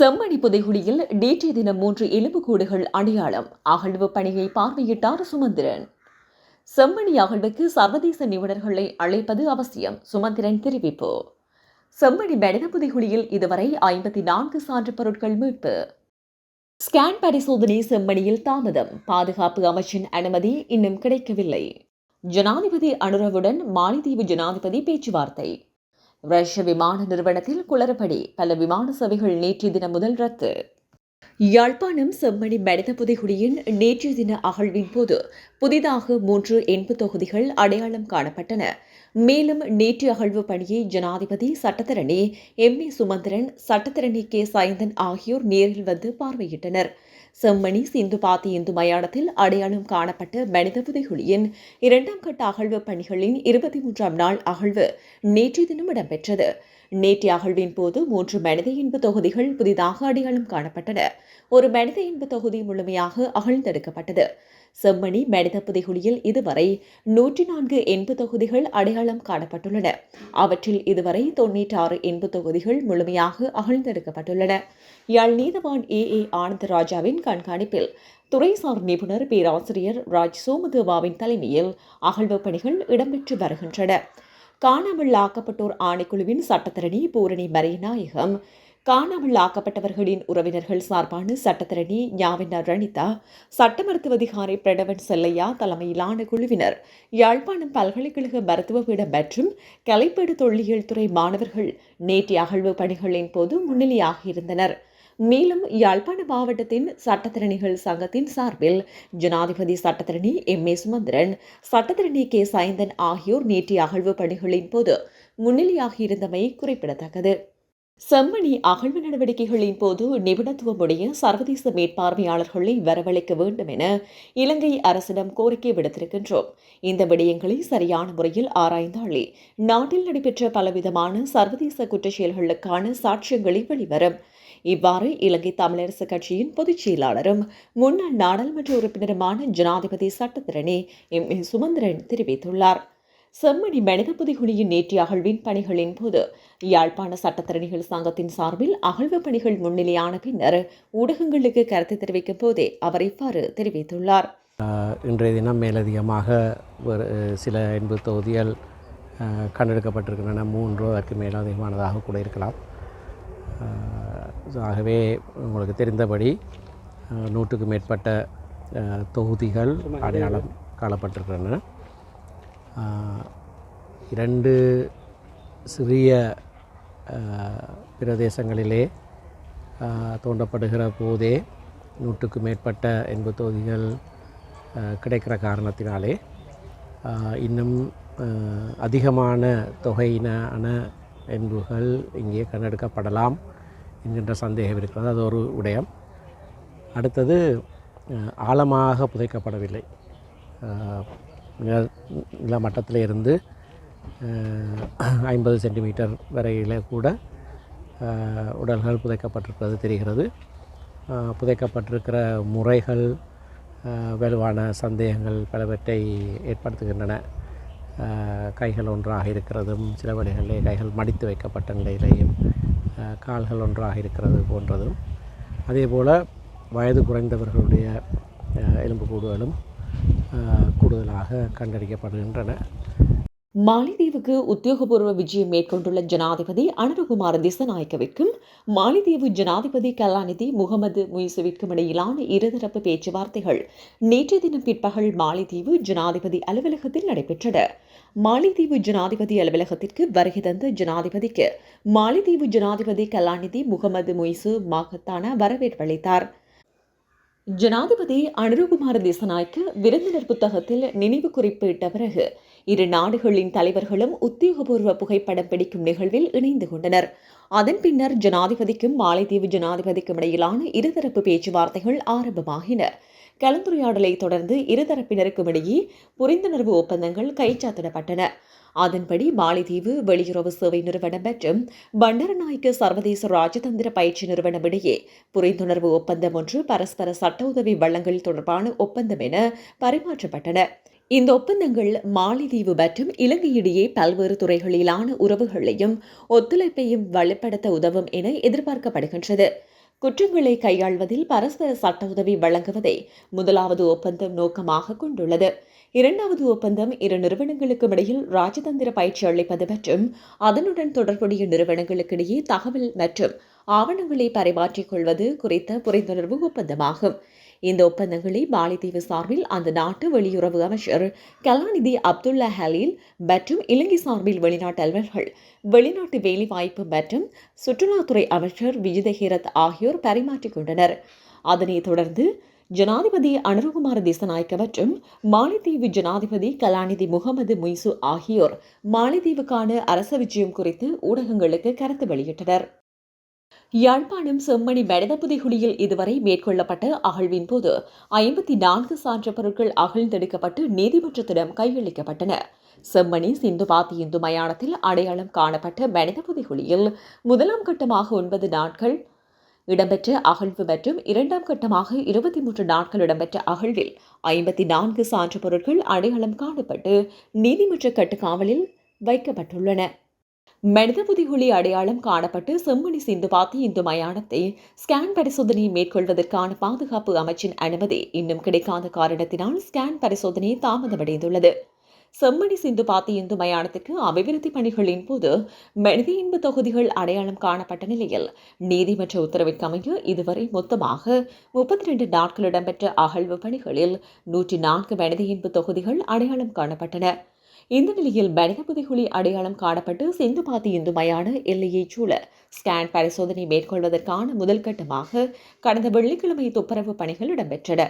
செம்மணி புதைகுழியில் நேற்றைய தினம் மூன்று எலும்புக்கூடுகள் அடையாளம். அகழ்வு பணியை பார்வையிட்டார் சுமந்திரன். செம்மணி அகழ்வுக்கு சர்வதேச நிபுணர்களை அழைப்பது அவசியம். சுமந்திரன் தெரிவிப்பு. செம்மணி மனித புதைகுழியில் இதுவரை ஐம்பத்தி நான்கு சான்று பொருட்கள் மீட்பு. ஸ்கேன் பரிசோதனை செம்மணியில் தாமதம். பாதுகாப்பு அமைச்சின் அனுமதி இன்னும் கிடைக்கவில்லை. ஜனாதிபதி அனுரவுடன் மாலிதீவு ஜனாதிபதி பேச்சுவார்த்தை. ரஷ்ய விமான நிறுவனத்தில் குளறுபடி. பல விமான சேவைகள் நேற்றைய தினம் முதல் ரத்து. யாழ்ப்பாணம் செம்மணி மனித புதைகுடியின் நேற்றைய தின அகழ்வின் போது புதிதாக மூன்று எண்பு தொகுதிகள் அடையாளம் காணப்பட்டன. மேலும் நேற்று அகழ்வு பணியை ஜனாதிபதி சட்டத்தரணி எம் ஏ சுமந்திரன் சட்டத்தரணி கே. சயந்தன் ஆகியோர் நேரில் வந்து பார்வையிட்டனர். செம்மணி சிந்து பாத்தி இந்து மயானத்தில் அடையாளம் காணப்பட்ட மனித புதைகுழியின் இரண்டாம் கட்ட அகழ்வு பணிகளின் இருபத்தி மூன்றாம் நாள் அகழ்வு நேற்றைய தினம் இடம்பெற்றது. நேற்றைய அகழ்வின் போது மூன்று மனித இன்பு தொகுதிகள் புதிதாக அடையாளம் காணப்பட்டன. ஒரு மனித இன்பு தொகுதி முழுமையாக அகழ்ந்தெடுக்கப்பட்டது. செம்மணி மனித புதைகுழியில் இதுவரை நூற்றி நான்கு எண்பு தொகுதிகள் அடையாளம் காணப்பட்டுள்ளன. அவற்றில் இதுவரை தொன்னூற்றி ஆறு எண்பு தொகுதிகள் முழுமையாக அகழ்ந்தெடுக்கப்பட்டுள்ளன. யாழ் நீதவான் ஏ. ஏ. ஆனந்தராஜாவின் கண்காணிப்பில் துறைசார் நிபுணர் பேராசிரியர் ராஜ் சோமதேவாவின் தலைமையில் அகழ்வு பணிகள் இடம்பெற்று வருகின்றன. காணாமல் ஆக்கப்பட்டோர் ஆணைக்குழுவின் சட்டத்தரணி பூரணி மறைநாயகம். காணாமல் ஆக்கப்பட்டவர்களின் உறவினர்கள் சார்பான சட்டத்தரணி ஞாவினா ரணிதா சட்ட மருத்துவ அதிகாரி பிரணவன் செல்லையா தலைமையிலான குழுவினர். யாழ்ப்பாணம் பல்கலைக்கழக மருத்துவ பீடம் மற்றும் கலைப்பேடு தொல்லியல் துறை மாணவர்கள் நேற்று அகழ்வு பணிகளின் போது முன்னிலையாகியிருந்தனர் மேலும் யாழ்ப்பாண மாவட்டத்தின் சட்டத்திறனிகள் சங்கத்தின் சார்பில் ஜனாதிபதி சட்டத்திரணி எம். ஏ. சுமந்திரன் சட்டத்திரணி கே. சைந்தன் ஆகியோர் நேற்றைய அகழ்வு பணிகளின் போது முன்னிலையாகியிருந்தமை குறிப்பிடத்தக்கது. செம்மணி அகழ்வு நடவடிக்கைகளின் போது நிபுணத்துவமுடைய சர்வதேச மேற்பார்வையாளர்களை வரவழைக்க வேண்டும் என இலங்கை அரசிடம் கோரிக்கை விடுத்திருக்கின்றோம். இந்த விடயங்களை சரியான முறையில் ஆராய்ந்தாலே நாட்டில் நடைபெற்ற பலவிதமான சர்வதேச குற்றச்செயல்களுக்கான சாட்சியங்களை வெளிவரும். இவ்வாறு இலங்கை தமிழரசு கட்சியின் பொதுச் செயலாளரும் முன்னாள் நாடாளுமன்ற உறுப்பினருமான ஜனாதிபதி சட்டத்திரணி எம் ஏ சுமந்திரன் தெரிவித்துள்ளார். செம்மணி மனித புதிகுழியின் நேற்றைய அகழ்வின் பணிகளின் போது யாழ்ப்பாண சட்டத்திறனிகள் சங்கத்தின் சார்பில் அகழ்வு பணிகள் முன்னிலையான பின்னர் ஊடகங்களுக்கு கருத்து தெரிவிக்கும் போதே அவர் இவ்வாறு தெரிவித்துள்ளார். இன்றைய தினம் மேலதிகமாக ஒரு சில எண்பது தொகுதிகள் கண்டெடுக்கப்பட்டிருக்கின்றன. மூன்றோ அதற்கு மேலதிகமானதாக கூட இருக்கலாம். ஆகவே உங்களுக்கு தெரிந்தபடி நூற்றுக்கு மேற்பட்ட தொகுதிகள் அடையாளம் காணப்பட்டிருக்கின்றன. இரண்டு சிறிய பிரதேசங்களிலே தோண்டப்படுகிற போதே நூற்றுக்கு மேற்பட்ட எண்பது தொகுதிகள் கிடைக்கிற காரணத்தினாலே இன்னும் அதிகமான தொகையினான என்புகள் இங்கே கண்டெடுக்கப்படலாம் என்கின்ற சந்தேகம் இருக்கிறது. அது ஒரு விடயம் அடுத்தது ஆழமாக புதைக்கப்படவில்லை. நில மட்டத்தில் இருந்து ஐம்பது சென்டிமீட்டர் வரையில் கூட உடல்கள் புதைக்கப்பட்டிருப்பது தெரிகிறது. புதைக்கப்பட்டிருக்கிற முறைகள் வலுவான சந்தேகங்கள் பலவற்றை ஏற்படுத்துகின்றன. கைகள் ஒன்றாக இருக்கிறதும் சில வழிகளிலே கைகள் மடித்து வைக்கப்பட்ட நிலையிலேயும் கால்கள் ஒன்றாக இருக்கிறது போன்றதும். அதே போல் வயது குறைந்தவர்களுடைய எலும்புக்கூடுகளும் கூடுதலாக கண்டறியப்படுகின்றன. மாலிதீவுக்கு உத்தியோகபூர்வ விஜயம் மேற்கொண்டுள்ள ஜனாதிபதி அனுரகுமார திசநாயக்கவிற்கும் மாலிதீவு ஜனாதிபதி கலாநிதி முகமது முயசுவிற்கும் இடையிலான இருதரப்பு பேச்சுவார்த்தைகள் நேற்றைய தினம் பிற்பகல் மாலிதீவு ஜனாதிபதி அலுவலகத்தில் நடைபெற்றன. மாலிதீவு ஜனாதிபதி அலுவலகத்திற்கு வருகை தந்த ஜனாதிபதிக்கு மாலிதீவு ஜனாதிபதி கலாநிதி முகமது முயசு மாகத்தான வரவேற்பளித்தார் ஜனாதிபதி அனுருகுமார தேசநாயக்க விருந்தினர் புத்தகத்தில் நினைவு குறிப்பிட்ட பிறகு இரு நாடுகளின் தலைவர்களும் உத்தியோகபூர்வ புகைப்படம் பிடிக்கும் நிகழ்வில் இணைந்து கொண்டனர். அதன் பின்னர் ஜனாதிபதிக்கும் மாலைத்தீவு ஜனாதிபதிக்கும் இடையிலான இருதரப்பு பேச்சுவார்த்தைகள் ஆரம்பமாகின. கலந்துரையாடலை தொடர்ந்து இருதரப்பினருக்கும் இடையே புரிந்துணர்வு ஒப்பந்தங்கள் கைச்சாத்திடப்பட்டன. அதன்படி மாலைதீவு வெளியுறவு சேவை நிறுவனம் மற்றும் பண்டரநாயக்க சர்வதேச ராஜதந்திர பயிற்சி நிறுவனம் இடையே புரிந்துணர்வு ஒப்பந்தம் ஒன்று பரஸ்பர சட்ட உதவி வழங்கல் தொடர்பான ஒப்பந்தம் என பரிமாற்றப்பட்டன. இந்த ஒப்பந்தங்கள் மாலிதீவு மற்றும் இலங்கையிடையே பல்வேறு துறைகளிலான உறவுகளையும் ஒத்துழைப்பையும் வலுப்படுத்த உதவும் என எதிர்பார்க்கப்படுகின்றது. குற்றங்களை கையாள்வதில் பரஸ்பர சட்ட உதவி வழங்குவதை முதலாவது ஒப்பந்தம் நோக்கமாக கொண்டுள்ளது. இரண்டாவது ஒப்பந்தம் இரு நிறுவனங்களுக்கும் இடையில் ராஜதந்திர பயிற்சி அளிப்பது மற்றும் அதனுடன் தொடர்புடைய நிறுவனங்களுக்கிடையே தகவல் மற்றும் ஆவணங்களை பரிமாற்றிக் கொள்வது குறித்த புரிந்துணர்வு ஒப்பந்தமாகும். இந்த ஒப்பந்தங்களை மாலைத்தீவு சார்பில் அந்த நாட்டு வெளியுறவு அமைச்சர் கலாநிதி அப்துல்லா ஹலீல் மற்றும் இலங்கை சார்பில் வெளிநாட்டு அலுவலர்கள் வெளிநாட்டு வேலைவாய்ப்பு மற்றும் சுற்றுலாத்துறை அமைச்சர் விஜிதஹீரத் ஆகியோர் பரிமாற்றிக் கொண்டனர். அதனைத் தொடர்ந்து ஜனாதிபதி அனுரகுமார தேசநாயக்க மற்றும் மாலைத்தீவு ஜனாதிபதி கலாநிதி முகமது முய்சு ஆகியோர் மாலைத்தீவுக்கான அரச விஜயம் குறித்து ஊடகங்களுக்கு கருத்து வெளியிட்டனர். யாழ்ப்பாணம் செம்மணி மனித புதைகுழியில் இதுவரை மேற்கொள்ளப்பட்ட அகழ்வின் போது ஐம்பத்தி நான்கு சான்ற பொருட்கள் அகழ்ந்தெடுக்கப்பட்டு நீதிமன்றத்திடம் கையளிக்கப்பட்டன. செம்மணி சிந்துபாத்தி இந்து மயானத்தில் அடையாளம் காணப்பட்ட மனித புதைகுழியில் முதலாம் கட்டமாக ஒன்பது நாட்கள் இடம்பெற்ற அகழ்வு மற்றும் இரண்டாம் கட்டமாக இருபத்தி மூன்று நாட்கள் இடம்பெற்ற அகழ்வில் ஐம்பத்தி நான்கு சான்று பொருட்கள் அடையாளம் காணப்பட்டு நீதிமன்ற கட்டுக்காவலில் வைக்கப்பட்டுள்ளன. மனித புதிகுழி அடையாளம் காணப்பட்டு செம்மணி சிந்து பாத்தி இந்து மயானத்தை ஸ்கேன் பரிசோதனையை மேற்கொள்வதற்கான பாதுகாப்பு அமைச்சின் அனுமதி இன்னும் கிடைக்காத காரணத்தினால் ஸ்கேன் பரிசோதனை தாமதமடைந்துள்ளது. செம்மணி சிந்து பாத்தி இந்து மயானத்துக்கு அபிவிருத்தி பணிகளின் போது மனித இன்பு தொகுதிகள் அடையாளம் காணப்பட்ட நிலையில் நீதிமன்ற உத்தரவிற்கமைய இதுவரை மொத்தமாக முப்பத்தி ரெண்டு நாட்கள் இடம்பெற்ற அகழ்வு பணிகளில் நூற்றி நான்கு மனித இன்பு தொகுதிகள் அடையாளம் காணப்பட்டன. இந்த நிலையில் மனித புதைகுழி அடையாளம் காணப்பட்டு சிந்துபாத்தி இந்து மயான எல்லையைச் சூழ ஸ்கேன் பரிசோதனை மேற்கொள்வதற்கான முதல் கட்டமாக கடந்த வெள்ளிக்கிழமை துப்புரவு பணிகள் இடம்பெற்றன.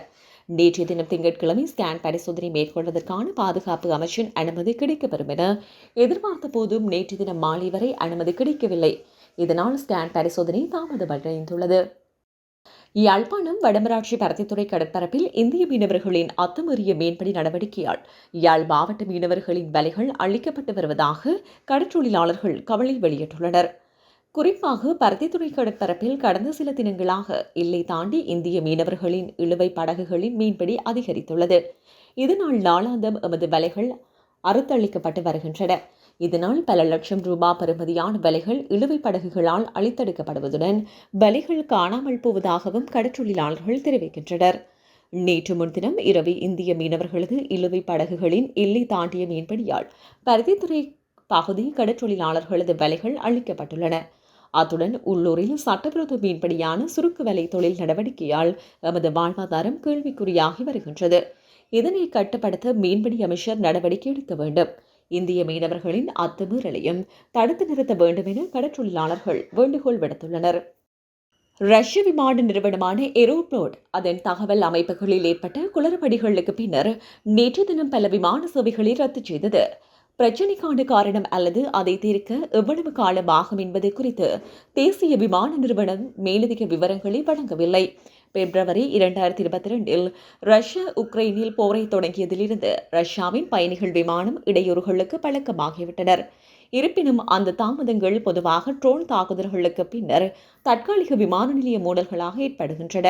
நேற்றைய தினம் திங்கட்கிழமை ஸ்கேன் பரிசோதனை மேற்கொள்வதற்கான பாதுகாப்பு அமைச்சின் அனுமதி கிடைக்கப்பெறும் என எதிர்பார்த்த போதும் நேற்று தினம் மாலை வரை அனுமதி கிடைக்கவில்லை. இதனால் ஸ்கேன் பரிசோதனை தாமதமடைந்துள்ளது. யாழ்ப்பாணம் வடமராட்சி பருத்தித்துறை கடற்பரப்பில் இந்திய மீனவர்களின் அத்துமீறிய மீன்பிடி நடவடிக்கையால் யாழ் மாவட்ட மீனவர்களின் வலைகள் அழிக்கப்பட்டு வருவதாக கடற்றொழிலாளர்கள் கவலை வெளியிட்டுள்ளனர். குறிப்பாக பருத்தித்துறை கடற்பரப்பில் கடந்த சில தினங்களாக எல்லை தாண்டி இந்திய மீனவர்களின் இழுவை படகுகளின் மீன்பிடி அதிகரித்துள்ளது. இதனால் நாளாந்தம் எமது வலைகள் அறுத்தளிக்கப்பட்டு வருகின்றன. இதனால் பல லட்சம் ரூபாய் பெறுமதியான வலைகள் இழுவை படகுகளால் அழித்தெடுக்கப்படுவதுடன் வலைகள் காணாமல் போவதாகவும் கடற்றொழிலாளர்கள் தெரிவிக்கின்றனர். நேற்று முன்தினம் இரவு இந்திய மீனவர்களது இழுவை படகுகளின் எல்லை தாண்டிய மீன்பிடியால் பருத்தித்துறை பகுதி கடற்றொழிலாளர்களது வலைகள் அழிக்கப்பட்டுள்ளன. அத்துடன் உள்ளூரில் சட்டவிரோத மீன்பிடியான சுருக்கு வலை தொழில் நடவடிக்கையால் எமது வாழ்வாதாரம் கேள்விக்குறியாகி வருகின்றது. இதனை கட்டுப்படுத்த மீன்பிடி அமைச்சர் நடவடிக்கை எடுக்க வேண்டும். இந்திய மீனவர்களின் அத்துமீறலையும் தடுத்து நிறுத்த வேண்டும் என கடற்றொழிலாளர்கள் வேண்டுகோள் விடுத்துள்ளனர். ரஷ்ய விமான நிறுவனமான ஏரோப்ளோட் அதன் தகவல் அமைப்புகளில் ஏற்பட்ட குளறுபடிகளுக்கு பின்னர் நேற்று தினம் பல விமான சேவைகளை ரத்து செய்தது. பிரச்சினைக்கான காரணம் அல்லது அதை தீர்க்க எவ்வளவு காலம் ஆகும் என்பது குறித்து தேசிய விமான நிறுவனம் மேலதிக விவரங்களை வழங்கவில்லை. பிப்ரவரி இரண்டாயிரத்தி இருபத்தி ரெண்டில் ரஷ்யா உக்ரைனில் போரை தொடங்கியதிலிருந்து ரஷ்யாவின் பயணிகள் விமானம் இடையூறுகளுக்கு பழக்கமாகிவிட்டனர். இருப்பினும் அந்த தாமதங்கள் பொதுவாக ட்ரோன் தாக்குதல்களுக்கு பின்னர் தற்காலிக விமான நிலைய மூடல்களாக ஏற்படுகின்றன.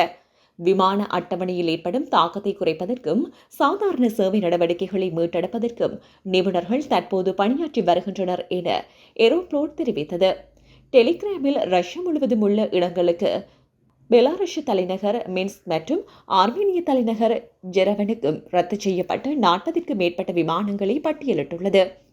விமான அட்டவணையில் ஏற்படும் தாக்கத்தை குறைப்பதற்கும் சாதாரண சேவை நடவடிக்கைகளை மீட்டெடுப்பதற்கும் நிபுணர்கள் தற்போது பணியாற்றி வருகின்றனர் என ஏரோப்ளோட் தெரிவித்தது. டெலிகிராமில் ரஷ்யா முழுவதும் உள்ள இடங்களுக்கு பெலாரஷ் தலைநகர் மின்ஸ்க் மற்றும் ஆர்மேனிய தலைநகர் ஜெரவனுக்கும் ரத்து செய்யப்பட்ட நாற்பதிற்கும் மேற்பட்ட விமானங்களை பட்டியலிட்டுள்ளது.